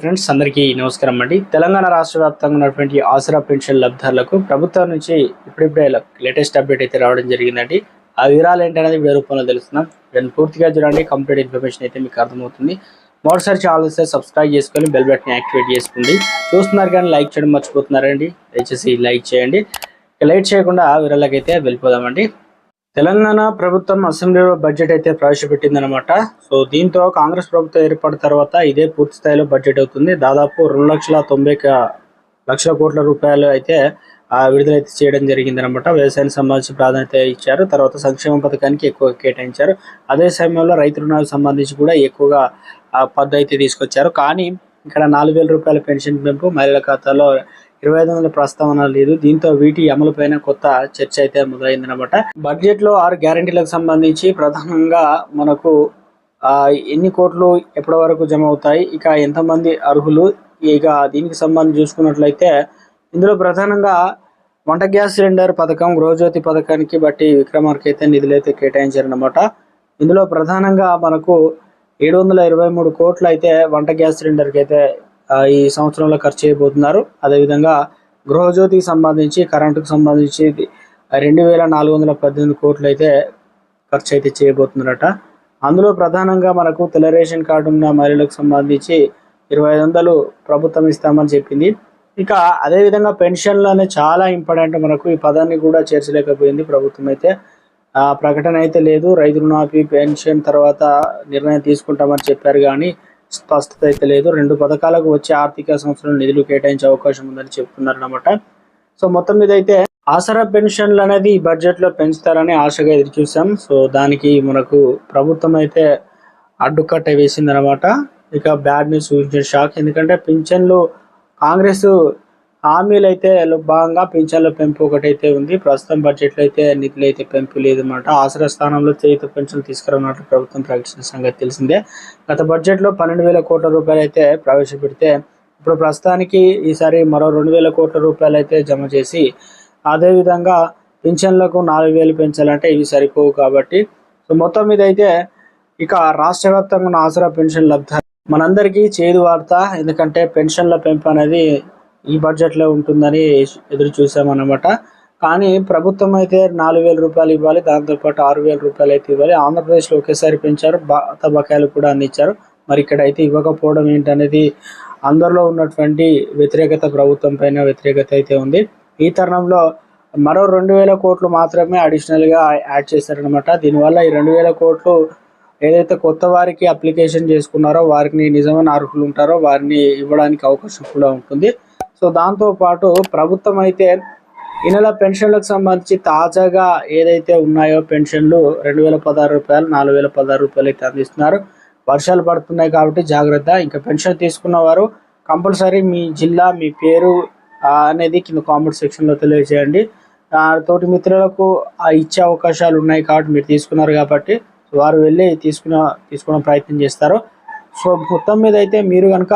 Friends అందరికీ నమస్కారం అండి. తెలంగాణ రాష్ట్ర వ్యాప్తంగా ఉన్నటువంటి ఆసరా పెన్షన్ లబ్ధారులకు ప్రభుత్వం నుంచి ఇప్పుడిప్పుడే లేటెస్ట్ అప్డేట్ అయితే రావడం జరిగిందండి. ఆ వివరాలు ఏంటనేది వీడియో రూపంలో తెలుస్తున్నాం దాన్ని పూర్తిగా చూడండి. కంప్లీట్ ఇన్ఫర్మేషన్ అయితే మీకు అర్థమవుతుంది. మరోసారి ఛానల్ వస్తే సబ్స్క్రైబ్ చేసుకొని బెల్ బటన్ యాక్టివేట్ చేసుకోండి. చూస్తున్నారు కానీ లైక్ చేయడం మర్చిపోతున్నారండి. దయచేసి లైక్ చేయండి. ఇక లైట్ చేయకుండా వివరాలకైతే వెళ్ళిపోదామండి. తెలంగాణ ప్రభుత్వం అసెంబ్లీలో బడ్జెట్ అయితే ప్రవేశపెట్టిందనమాట. సో దీంతో కాంగ్రెస్ ప్రభుత్వం ఏర్పడిన తర్వాత ఇదే పూర్తి స్థాయిలో బడ్జెట్ అవుతుంది. దాదాపు రెండు లక్షల తొంభై లక్షల కోట్ల రూపాయలు అయితే విడుదలైతే విడుదల అయితే చేయడం జరిగిందనమాట. వ్యవసాయానికి సంబంధించి ప్రాధాన్యత ఇచ్చారు. తర్వాత సంక్షేమ పథకానికి ఎక్కువ కేటాయించారు. అదే సమయంలో రైతు రుణాలకు సంబంధించి కూడా ఎక్కువగా పద్ధతి తీసుకొచ్చారు. కానీ ఇక్కడ నాలుగు వేల రూపాయల పెన్షన్ పెంపు మహిళల ఖాతాలో ఇరవై ఐదు వందల ప్రస్తావన లేదు. దీంతో వీటి అమలుపైన కొత్త చర్చ అయితే మొదలైందనమాట బడ్జెట్లో ఆరు గ్యారంటీలకు సంబంధించి ప్రధానంగా మనకు ఆ, ఎన్ని కోట్లు ఎప్పటి వరకు జమ అవుతాయి ఇక ఎంతమంది అర్హులు ఇక దీనికి సంబంధించి చూసుకున్నట్లయితే ఇందులో ప్రధానంగా వంట గ్యాస్ సిలిండర్ పథకం గృహజ్యోతి పథకానికి బట్టి విక్రమార్క అయితే నిధులు అయితే కేటాయించారనమాట ఇందులో ప్రధానంగా మనకు ఏడు వందల ఇరవై మూడు కోట్లు అయితే వంట గ్యాస్ సిలిండర్కి అయితే ఈ సంవత్సరంలో ఖర్చు చేయబోతున్నారు. అదేవిధంగా గృహజ్యోతికి సంబంధించి కరెంటుకు సంబంధించి రెండు వేల నాలుగు వందల పద్దెనిమిది కోట్లు అయితే ఖర్చు అయితే చేయబోతున్నారట. అందులో ప్రధానంగా మనకు తెల్ల రేషన్ కార్డు ఉన్న మహిళలకు సంబంధించి ఇరవై ఐదు వందలు ప్రభుత్వం ఇస్తామని చెప్పింది. ఇక అదేవిధంగా పెన్షన్లు అనేది చాలా ఇంపార్టెంట్. మనకు ఈ పదాన్ని కూడా చేర్చలేకపోయింది ప్రభుత్వం అయితే. ప్రకటన అయితే లేదు. రైతు రుణాపి పెన్షన్ తర్వాత నిర్ణయం తీసుకుంటామని చెప్పారు కానీ స్పష్టత అయితే లేదు. రెండు పథకాలకు వచ్చే ఆర్థిక సంవత్సరం నిధులు కేటాయించే అవకాశం ఉందని చెప్తున్నారు అనమాట సో మొత్తం మీద అయితే ఆసరా పెన్షన్లు అనేది ఈ బడ్జెట్లో పెంచుతారని ఆశగా ఎదురు చూసాం. సో దానికి మనకు ప్రభుత్వం అయితే అడ్డుకట్ట వేసిందనమాట ఇక బ్యాడ్ న్యూస్ ఊహించిన షాక్. ఎందుకంటే పింఛన్లు కాంగ్రెస్ హామీలు అయితే భాగంగా పింఛన్ల పెంపు ఒకటైతే ఉంది. ప్రస్తుతం బడ్జెట్లో అయితే నిధులు అయితే పెంపు లేదన్నమాట. ఆసరా స్థానంలో చేయుత పెన్షన్లు తీసుకురానున్నట్లు ప్రభుత్వం ప్రకటించిన సంగతి తెలిసిందే. గత బడ్జెట్లో పన్నెండు వేల కోట్ల రూపాయలు అయితే ప్రవేశపెడితే ఇప్పుడు ప్రస్తుతానికి ఈసారి మరో రెండు వేల కోట్ల రూపాయలు అయితే జమ చేసి అదేవిధంగా పింఛన్లకు నాలుగు వేలు పెంచాలంటే ఇవి సరిపోవు కాబట్టి. సో మొత్తం మీద అయితే ఇక రాష్ట్ర వ్యాప్తంగా ఉన్న ఆసరా పెన్షన్ లబ్ధ మనందరికీ చేదు వార్త. ఎందుకంటే పెన్షన్ల పెంపు అనేది ఈ బడ్జెట్లో ఉంటుందని ఎదురు చూసామన్నమాట. కానీ ప్రభుత్వం అయితే నాలుగు వేల రూపాయలు ఇవ్వాలి దాంతోపాటు ఆరు వేల రూపాయలు అయితే ఇవ్వాలి. ఆంధ్రప్రదేశ్లో ఒకేసారి పెంచారు పాత బకాయిలు కూడా అందించారు. మరి ఇక్కడ అయితే ఇవ్వకపోవడం ఏంటనేది అందరిలో ఉన్నటువంటి వ్యతిరేకత ప్రభుత్వం పైన వ్యతిరేకత అయితే ఉంది. ఈ తరుణంలో మరో రెండు వేల కోట్లు మాత్రమే అడిషనల్గా యాడ్ చేశారనమాట దీనివల్ల ఈ రెండు వేల కోట్లు ఏదైతే కొత్త వారికి అప్లికేషన్ చేసుకున్నారో వారికి నిజమైన అర్హులు ఉంటారో వారిని ఇవ్వడానికి అవకాశం కూడా ఉంటుంది. సో దాంతో పాటు ప్రభుత్వం అయితే ఈ నెల పెన్షన్లకు సంబంధించి తాజాగా ఏదైతే ఉన్నాయో పెన్షన్లు రెండు వేల పదహారు రూపాయలు నాలుగు వేల పదహారు రూపాయలు అయితే అందిస్తున్నారు. వర్షాలు పడుతున్నాయి కాబట్టి జాగ్రత్త. ఇంకా పెన్షన్ తీసుకున్న వారు కంపల్సరీ మీ జిల్లా మీ పేరు అనేది కింద కామెంట్ సెక్షన్లో తెలియజేయండి. తోటి మిత్రులకు ఇచ్చే అవకాశాలు ఉన్నాయి కాబట్టి మీరు తీసుకున్నారు కాబట్టి వారు వెళ్ళి తీసుకున్న తీసుకునే ప్రయత్నం చేస్తారు. సో మొత్తం మీద అయితే మీరు కనుక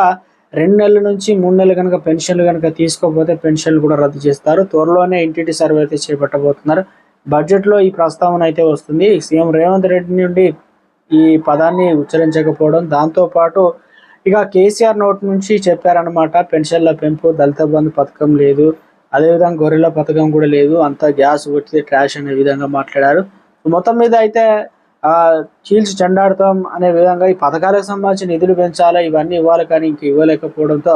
రెండు నెలల నుంచి మూడు నెలలు కనుక పెన్షన్లు కనుక తీసుకోకపోతే పెన్షన్లు కూడా రద్దు చేస్తారు. త్వరలోనే ఇంటింటి సర్వే అయితే చేపట్టబోతున్నారు. బడ్జెట్లో ఈ ప్రస్తావన అయితే వస్తుంది. సీఎం రేవంత్ రెడ్డి నుండి ఈ పదాన్ని ఉచ్చరించకపోవడం దాంతోపాటు ఇక కేసీఆర్ నోట్ నుంచి చెప్పారనమాట పెన్షన్ల పెంపు దళిత బంధు పథకం లేదు. అదేవిధంగా గొర్రెల పథకం కూడా లేదు. అంతా గ్యాస్ కొట్టితే ట్రాష్ అనే విధంగా మాట్లాడారు. మొత్తం మీద అయితే చీల్చి చెండాడతాం అనే విధంగా ఈ పథకాలకు సంబంధించి నిధులు పెంచాలి? ఇవన్నీ ఇవ్వాలి కానీ ఇంక ఇవ్వలేకపోవడంతో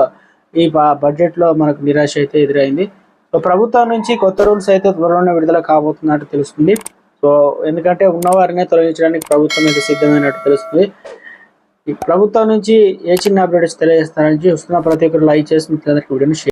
ఈ బడ్జెట్లో మనకు నిరాశ అయితే ఎదురైంది. సో ప్రభుత్వం నుంచి కొత్త రూల్స్ అయితే త్వరలోనే విడుదల కాబోతున్నట్టు తెలుస్తుంది. సో ఎందుకంటే ఉన్నవారినే తొలగించడానికి ప్రభుత్వం అయితే సిద్ధమైనట్టు తెలుస్తుంది. ఈ ప్రభుత్వం నుంచి ఏ చిన్న అప్డేట్స్ తెలియజేస్తారని చూస్తున్న ప్రతి ఒక్కరు లైక్ చేసి మిత్రులందరికీ వీడియోని